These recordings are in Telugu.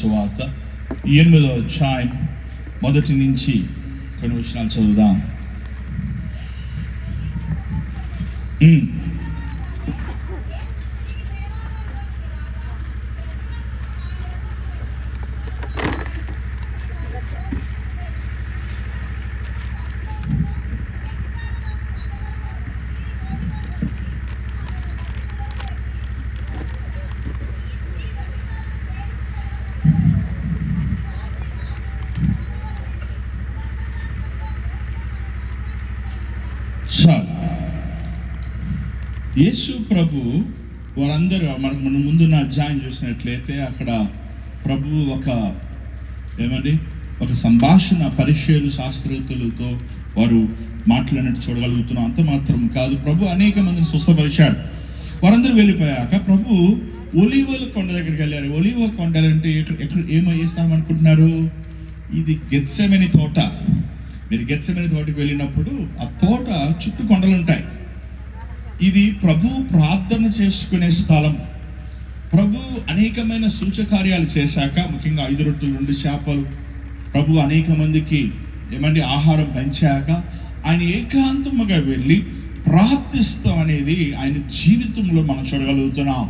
సువార్త. ఎనిమిదో అధ్యాయం మొదటి నుంచి కొన్ని విషయాలు చదువుదాం ఉమ్. చాలు యేసు ప్రభు వారందరూ మనకు మనం ముందున్న అధ్యాయం చూసినట్లయితే అక్కడ ప్రభు ఒక ఏమండి? ఒక సంభాషణ పరిచయలు శాస్త్రవేత్తలతో వారు మాట్లాడినట్టు చూడగలుగుతున్నాం. అంత మాత్రం కాదు. ప్రభు అనేక మందిని స్వస్థపరిచాడు. వారందరూ వెళ్ళిపోయాక ప్రభు ఒలివల కొండ దగ్గరికి వెళ్ళారు. ఒలివ కొండలంటే ఎక్కడ ఎక్కడ ఏమో చేస్తామనుకుంటున్నారు ఇది గెత్సెమని తోట. మీరు గెత్సెమని తోటకి వెళ్ళినప్పుడు ఆ తోట చుట్టూ కొండలు ఉంటాయి. ఇది ప్రభు ప్రార్థన చేసుకునే స్థలం. ప్రభు అనేకమైన సూచకార్యాలు చేశాక ముఖ్యంగా ఐదు రొట్టెలు రెండు చేపలు ప్రభు అనేక మందికి ఏమండి ఆహారం పెంచాక ఆయన ఏకాంతముగా వెళ్ళి ప్రార్థిస్తాం అనేది ఆయన జీవితంలో మనం చూడగలుగుతున్నాం.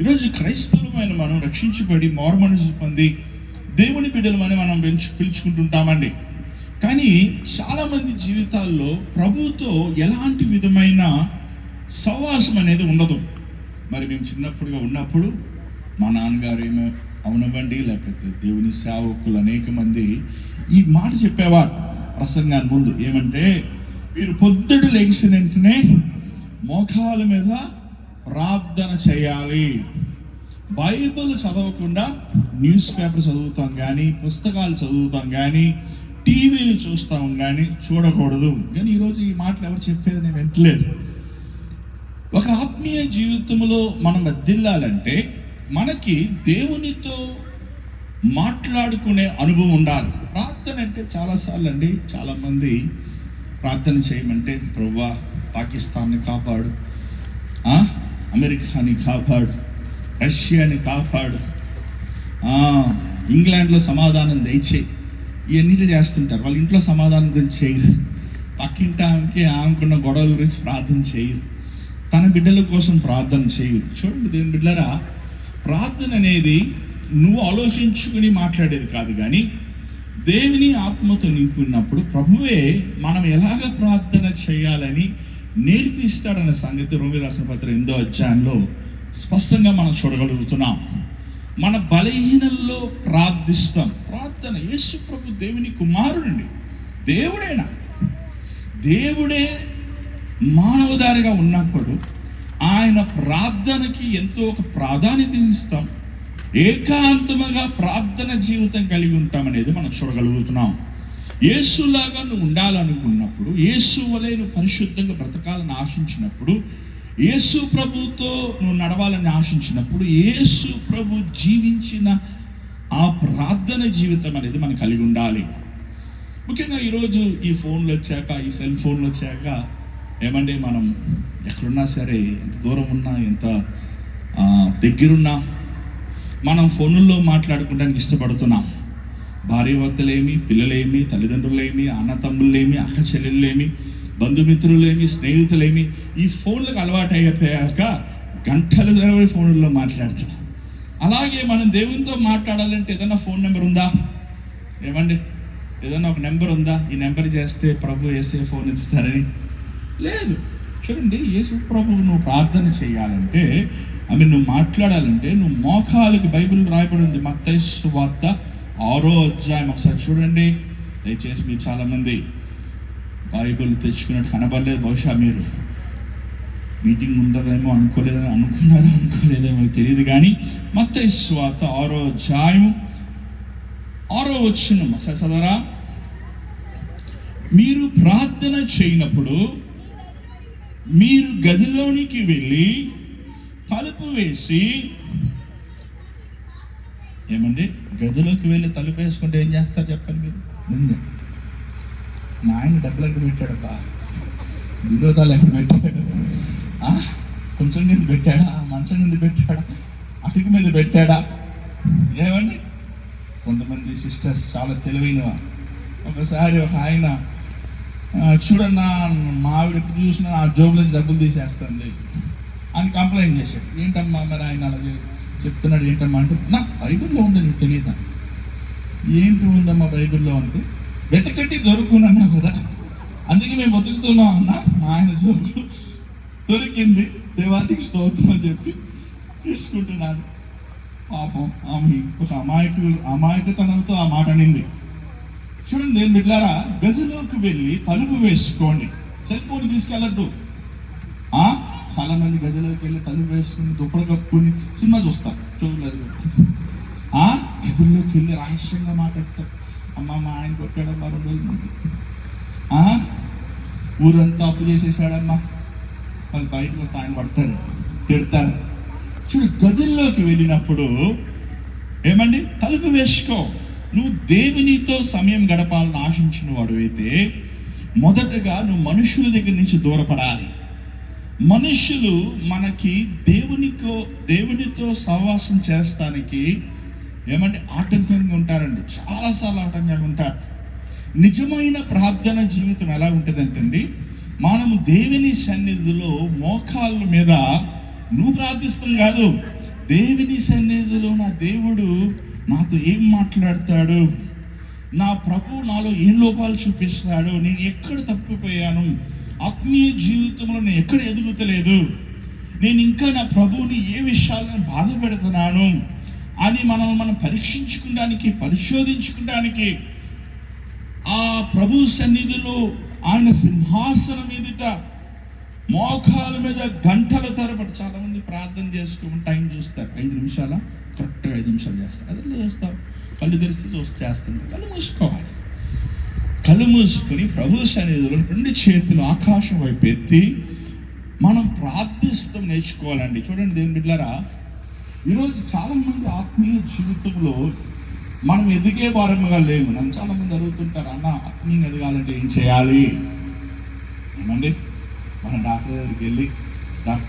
ఈరోజు క్రైస్తవులమైన మనం రక్షించబడి మార్మనిజం పొంది దేవుని బిడ్డలమని మనం పెంచు పిలుచుకుంటుంటామండి. కానీ చాలామంది జీవితాల్లో ప్రభుతో ఎలాంటి విధమైన సహవాసం అనేది ఉండదు. మరి మేము చిన్నప్పుడుగా ఉన్నప్పుడు మా నాన్నగారు ఏమో అవునవ్వండి లేకపోతే దేవుని సేవకులు అనేక మంది ఈ మాట చెప్పేవారు. ప్రసంగాన్ని ముందు ఏమంటే మీరు పొద్దుడు లెగిసిన వెంటనే మోకాల మీద ప్రార్థన చేయాలి. బైబిల్ చదవకుండా న్యూస్ పేపర్ చదువుతాం కానీ పుస్తకాలు చదువుతాం కానీ టీవీలు చూస్తాం కానీ చూడకూడదు. కానీ ఈరోజు ఈ మాటలు ఎవరు చెప్పేది నేను వింటలేదు. ఒక ఆత్మీయ జీవితంలో మనం వర్ధిల్లాలంటే మనకి దేవునితో మాట్లాడుకునే అనుభవం ఉండాలి. ప్రార్థన అంటే చాలాసార్లు అండి చాలామంది ప్రార్థన చేయమంటే ప్రవ్వా పాకిస్తాన్ని కాపాడు అమెరికాని కాపాడు రష్యాని కాపాడు ఇంగ్లాండ్లో సమాధానం దయచేయి. ఇవన్నీ చేస్తుంటారు. వాళ్ళ ఇంట్లో సమాధానం గురించి చేయరు. పక్కింటానికి ఆమెకున్న గొడవల గురించి ప్రార్థన చేయరు. తన బిడ్డల కోసం ప్రార్థన చేయొచ్చు చూడండి దేవుని బిడ్డరా ప్రార్థన అనేది నువ్వు ఆలోచించుకుని మాట్లాడేది కాదు కానీ దేవుని ఆత్మతో నింపున్నప్పుడు ప్రభువే మనం ఎలాగ ప్రార్థన చేయాలని నేర్పిస్తాడన్న సంగతి రోమి రాసిన పత్రం ఎనిమిదో అధ్యాయంలో స్పష్టంగా మనం చూడగలుగుతున్నాం. మన బలహీనల్లో ప్రార్థిస్తాం. ప్రార్థన యేసు ప్రభు దేవుని కుమారుడండి. దేవుడేనా? దేవుడే మానవదారిగా ఉన్నప్పుడు ఆయన ప్రార్థనకి ఎంతో ఒక ప్రాధాన్యత ఇస్తాం. ఏకాంతముగా ప్రార్థన జీవితం కలిగి ఉంటామనేది మనం చూడగలుగుతున్నాం. యేసులాగా నువ్వు ఉండాలనుకున్నప్పుడు యేసు వలె నువ్వు పరిశుద్ధంగా బ్రతకాలని ఆశించినప్పుడు యేసు ప్రభుతో నువ్వు నడవాలని ఆశించినప్పుడు యేసు ప్రభు జీవించిన ఆ ప్రార్థన జీవితం అనేది మనం కలిగి ఉండాలి. ముఖ్యంగా ఈరోజు ఈ ఫోన్లు వచ్చాక ఈ సెల్ ఫోన్లు వచ్చాక ఏమండి మనం ఎక్కడున్నా సరే ఎంత దూరం ఉన్నా ఎంత దగ్గరున్నా మనం ఫోనుల్లో మాట్లాడుకోవడానికి ఇష్టపడుతున్నాం. భార్యభర్తలేమి పిల్లలేమి తల్లిదండ్రులేమి అన్నతమ్ముళ్ళేమి అక్క చెల్లెళ్ళేమి బంధుమిత్రులేమి స్నేహితులేమి ఈ ఫోన్లకు అలవాటు అయిపోయాక గంటల తరబడి ఫోన్లో మాట్లాడుతున్నాం. అలాగే మనం దేవునితో మాట్లాడాలంటే ఏదైనా ఫోన్ నెంబర్ ఉందా? ఏమండి ఏదైనా ఒక నెంబర్ ఉందా? ఈ నెంబర్ చేస్తే ప్రభు వేసే ఫోన్ ఇస్తారని. లేదు. చూడండి యేసు ప్రభు నువ్వు ప్రార్థన చేయాలంటే ఆమె నువ్వు మాట్లాడాలంటే నువ్వు మోకాలకి బైబిల్ రాయబడి ఉంది. మత్తైసు వార్త ఆరో అధ్యాయం ఒకసారి చూడండి. దయచేసి మీరు చాలామంది బైబిల్ తెచ్చుకున్నట్టు కనబడలేదు. బహుశా మీరు మీటింగ్ ఉండదేమో అనుకోలేదని అనుకున్నారో అనుకోలేదేమో తెలియదు కానీ మత్తైసు వార్త ఆరో అధ్యాయం ఆరో వచ్చిన ఒకసారి చదవరా? మీరు ప్రార్థన చేయనప్పుడు మీరు గదిలోనికి వెళ్ళి తలుపు వేసి ఏమండి? గదిలోకి వెళ్ళి తలుపు వేసుకుంటే ఏం చేస్తారు చెప్పండి మీరు? ముందు. మా ఆయన డబ్బులకు పెట్టాడు బా విరోధాలు ఎక్కడ పెట్టాడు? ఆ? కొంచెం కింద పెట్టాడా? మంచం కింద పెట్టాడా? అటుకు మీద పెట్టాడా? ఏమండి? కొంతమంది సిస్టర్స్ చాలా తెలివైనవా ఒకసారి ఒక ఆయన చూడన్నా మా ఆవిడ ఎప్పుడు చూసినా ఆ జోబుల డబ్బులు తీసేస్తుంది. అని కంప్లైంట్ చేశాడు. ఏంటమ్మా మరి ఆయన అలా చెప్తున్నాడు ఏంటమ్మా? అంటే నా బైబిల్లో ఉంది నీకు తెలియదా ఏంటి ఉందమ్మా బైబిల్లో? అంటే వెతకట్టి దొరుకునన్నా కదా అందుకే మేము బతుకుతున్నాం అన్న మా ఆయన జోబులు దొరికింది. దేవానికి స్తోత్రం అని చెప్పి తీసుకుంటున్నాను పాపం ఆమె ఒక అమాయకు అమాయకతనంతో ఆ మాట అనింది. చూడండి నేను బిడ్డారా గదిలోకి వెళ్ళి తలుపు వేసుకోండి. సెల్ ఫోన్ తీసుకెళ్ళద్దు. ఆ? చాలా మంది గదిలోకి వెళ్ళి తలుపు వేసుకుని దుప్పలు కప్పుకుని సినిమా చూస్తారు. చూడలేదు ఆ? గదిలోకి వెళ్ళి రహస్యంగా మాట్లాడతారు. అమ్మ మా ఆయన కొట్టాడమ్మా రెండు రోజుల ముందు. ఆ? ఊరంతా అప్పు చేసేసాడమ్మా. వాళ్ళు బయటకు వస్తే ఆయన పడతారు తిడతారు. చూడు గదుల్లోకి వెళ్ళినప్పుడు ఏమండి? తలుపు వేసుకో. నువ్వు దేవునితో సమయం గడపాలని ఆశించిన వాడు అయితే మొదటగా నువ్వు మనుషుల దగ్గర నుంచి దూరపడాలి. మనుషులు మనకి దేవునికో దేవునితో సహవాసం చేస్తానికి ఏమంటే ఆటంకంగా ఉంటారండి. చాలాసార్లు ఆటంకంగా ఉంటారు. నిజమైన ప్రార్థన జీవితం ఎలా ఉంటుందంటండి మనము దేవుని సన్నిధిలో మోకాళ్ళ మీద నువ్వు ప్రార్థిస్తాం కాదు దేవుని సన్నిధిలో నా దేవుడు నాతో ఏం మాట్లాడతాడు? నా ప్రభు నాలో ఏం లోపాలు చూపిస్తాడు? నేను ఎక్కడ తప్పిపోయాను? ఆత్మీయ జీవితంలో నేను ఎక్కడ ఎదుగుతలేదు? నేను ఇంకా నా ప్రభువుని ఏ విషయాలను బాధ పెడుతున్నాను అని మనల్ని మనం పరీక్షించుకోవడానికి పరిశోధించుకోవడానికి ఆ ప్రభు సన్నిధిలో ఆయన సింహాసనం ఎదుట మోకాల మీద గంటల తరబడి చాలామంది ప్రార్థన చేసుకోమని టైం చూస్తారు. ఐదు నిమిషాల? కరెక్ట్గా ఐదు నిమిషాలు చేస్తారు. అదే చేస్తావు కళ్ళు తెరిస్తే చూస్తే చేస్తుంది కళ్ళు మూసుకోవాలి. కళ్ళు మూసుకొని ప్రభు సన్నిధిలో రెండు చేతులు ఆకాశం వైపు ఎత్తి మనం ప్రార్థిస్తాం నేర్చుకోవాలండి. చూడండి దేవుని బిడ్డారా ఈరోజు చాలామంది ఆత్మీయ జీవితంలో మనం ఎదిగే వారముగా లేము. నన్ను చాలామంది అడుగుతుంటారు అన్న ఆత్మీయంగా ఎదగాలంటే ఏం చేయాలి? ఏమండి? మన డాక్టర్ దగ్గరికి వెళ్ళి డాక్టర్